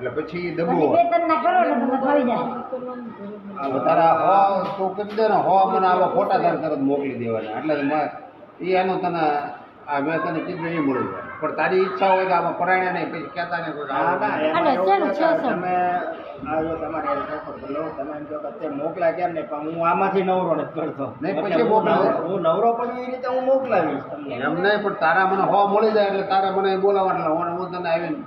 એટલે પછી દબો તારા હો તું કરી દે ને હો મને આવા ફોટા તારે તરત મોકલી દેવાના. એટલે એ ઈ એનું તને આ મેં તને કીધું નહીં મળી પણ તારી ઈચ્છા હોય કે આમાં પરાયણા નહીં પછી કહેતા નહીં? તમે આ તમારે તમે એમ કહો કે મોકલા કેમ નહીં પણ હું આમાંથી નવરો નથી કરતો. નહીં, પછી હું નવરો- પણ એ રીતે હું મોકલાવીશ એમ નહીં પણ તારા મને હો મળી જાય એટલે તારા મને બોલાવવા એટલે હું તને આવીને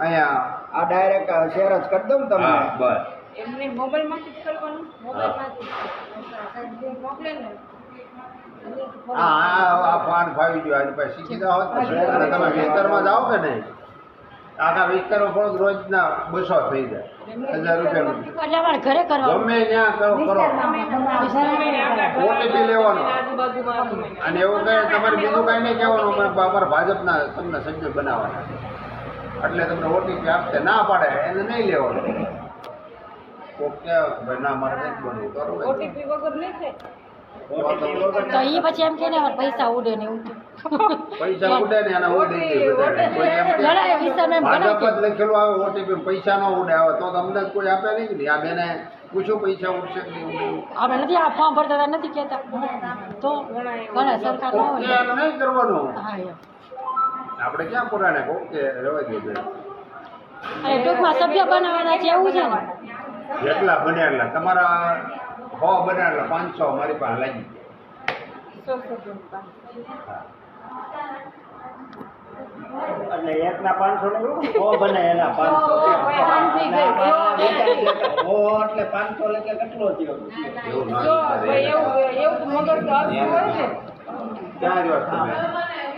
અહીંયા આ ડાયરેક્ટ શેર જ કરી દઉં ને તમને. હા બસ. એમને મોબાઈલમાંથી જ કરવાનું? મોબાઈલમાંથી મોકલે ને હા આ ફાન ફાવી ગયો. આની પાસે શીખી જાઓ. અને તમે વિસ્તારમાં જાઓ કે નહીં? આખા વિસ્તારમાં પણ રોજના બસો થઈ જાય. હજાર રૂપિયા ઘરે કરવા ગમે ત્યાં કરો કરો. ઓટીપી લેવાનો. અને એવું કહે તમારે બીજું કાંઈ નહીં કહેવાનું. અમારે અમારા ભાજપના તમને સભ્ય બનાવવાના એટલે તમને ઓટીપી આપશે ના પાડે એને નહીં લેવાનું. કોક કે ભાઈ ના મારે નથી બનવું કરો ઓટીપી વગર નહીં થાય? તો એ પછી એમ કે ને પૈસા ઉડે ને પૈસા ને એના ભાજપ જ લખેલું આવે ઓટીપી પૈસા નો ઉડે આવે તો તમને કોઈ આપે નહીં ને આ બેને પૂછ્યું પૈસા ઉડશે કે નહીં આપણે નથી આ ફોર્મ ભરતા નથી કહેતા. તો ઘણા સરકાર નહીં કરવાનું. આપણે ક્યાં પુરાણે કહું કે રહેવા દે બેન. અને ટૂંકમાં સભ્ય બનાવવાના છે એવું છે ને જેટલા બને એટલા તમારા હો બને એટલા પાંચસો મારી પાસે લાગી. એટલે એક ના પાંચસો ને એવું બને એના પાંચસો. ઓ એટલે પાંચસો એટલે કેટલો થયો એવું. એવું મગજ તો આપતું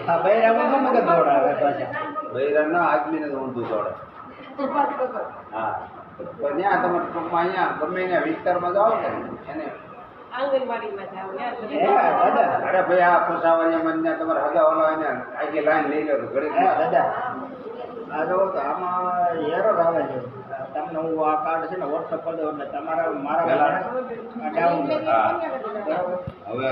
હા બૈરામાં શું મગજ દોડાવે પાછા? બૈરાના આદમીને ઊંધું દોડે. હા. પણ ત્યાં તમે ટૂંકમાં અહીંયા ગમે ત્યાં વિસ્તારમાં જાઓ ને એને અરે ભાઈ આ તમારે હગા વાળા એને ને આગી લાઈન લઈ લો દાદા. આ જો તો આમાં એરર આવે છે. તમને હું આ કાર્ડ છે ને વોટ્સઅપ કરી દઉં એટલે તમારા મારા ડાઉન હવે